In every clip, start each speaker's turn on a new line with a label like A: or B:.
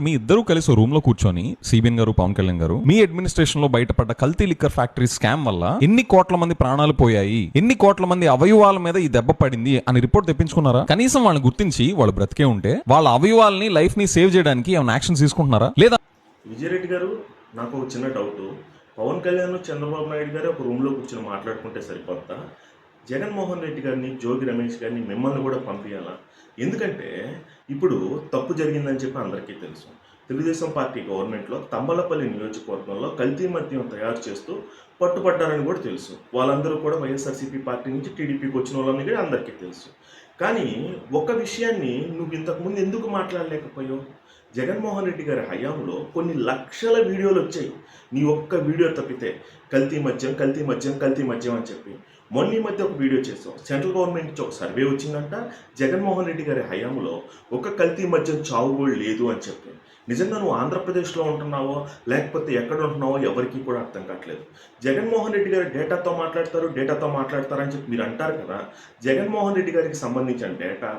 A: మీ ఇద్దరు కలిసి రూమ్లో కూర్చొని సిబిఎన్ గారు పవన్ కళ్యాణ్ గారు మీ అడ్మినిస్ట్రేషన్లో బయటపడ్డ కల్తీ లిక్కర్ ఫ్యాక్టరీ స్కామ్ వల్ల ఎన్ని కోట్ల మంది ప్రాణాలు పోయాయి ఎన్ని కోట్ల మంది అవయవాల మీద ఈ దెబ్బ పడింది అని రిపోర్ట్ తెప్పించుకున్నారా? కనీసం వాళ్ళని గుర్తించి వాళ్ళు బ్రతికే ఉంటే వాళ్ళ అవయవాల్ని లైఫ్ని సేవ్ చేయడానికి ఏమైనా యాక్షన్ తీసుకుంటున్నారా? లేదా
B: విజయరెడ్డి గారు నాకు చిన్న డౌట్ పవన్ కళ్యాణ్ చంద్రబాబు నాయుడు గారు ఒక రూమ్లో కూర్చొని మాట్లాడుకుంటే సరిపోతా జగన్మోహన్ రెడ్డి గారిని జోగి రమేష్ గారిని మిమ్మల్ని కూడా పంపించాలా ఎందుకంటే ఇప్పుడు తప్పు జరిగిందని చెప్పి అందరికీ తెలుసు. తెలుగుదేశం పార్టీ గవర్నమెంట్లో తంబలపల్లి నియోజకవర్గంలో కల్తీ మద్యం తయారు చేస్తూ పట్టుపడ్డారని కూడా తెలుసు. వాళ్ళందరూ కూడా వైఎస్ఆర్సీపీ పార్టీ నుంచి టీడీపీకి వచ్చిన వాళ్ళని కూడా అందరికీ తెలుసు. కానీ ఒక విషయాన్ని నువ్వు ఇంతకుముందు ఎందుకు మాట్లాడలేకపోయావు? జగన్మోహన్ రెడ్డి గారి హయాంలో కొన్ని లక్షల వీడియోలు వచ్చాయి. నీ ఒక్క వీడియో తప్పితే కల్తీ మద్యం కల్తీ మద్యం కల్తీ మద్యం అని చెప్పి. మొన్న ఈ మధ్య ఒక వీడియో చేసాం సెంట్రల్ గవర్నమెంట్ నుంచి ఒక సర్వే వచ్చిందంట. జగన్మోహన్ రెడ్డి గారి హయాంలో ఒక కల్తీ మద్యం చావు కూడా లేదు అని చెప్పి. నిజంగా నువ్వు ఆంధ్రప్రదేశ్లో ఉంటున్నావో లేకపోతే ఎక్కడ ఉంటున్నావో ఎవరికీ కూడా అర్థం కావట్లేదు. జగన్మోహన్ రెడ్డి గారు డేటాతో మాట్లాడతారు డేటాతో మాట్లాడతారని చెప్పి మీరు అంటారు కదా. జగన్మోహన్ రెడ్డి గారికి సంబంధించిన డేటా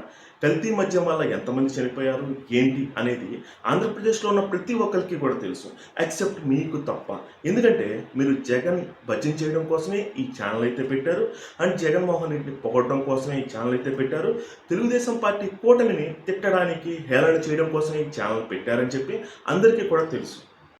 B: కల్తీ మద్యం వల్ల ఎంతమంది చనిపోయారు ఏంటి అనేది ఆంధ్రప్రదేశ్లో ఉన్న ప్రతి ఒక్కరికి కూడా తెలుసు. ఎక్సెప్ట్ మీకు తప్ప. ఎందుకంటే మీరు జగన్ భజన చేయడం కోసమే ఈ ఛానల్ అయితే పెట్టారు. అండ్ జగన్మోహన్ రెడ్డిని పొగడడం కోసమే ఈ ఛానల్ అయితే పెట్టారు. తెలుగుదేశం పార్టీ కూటమిని తిట్టడానికి హేళన చేయడం కోసమే ఈ ఛానల్ పెట్టారని చెప్పి అందరికీ కూడా తెలుసు.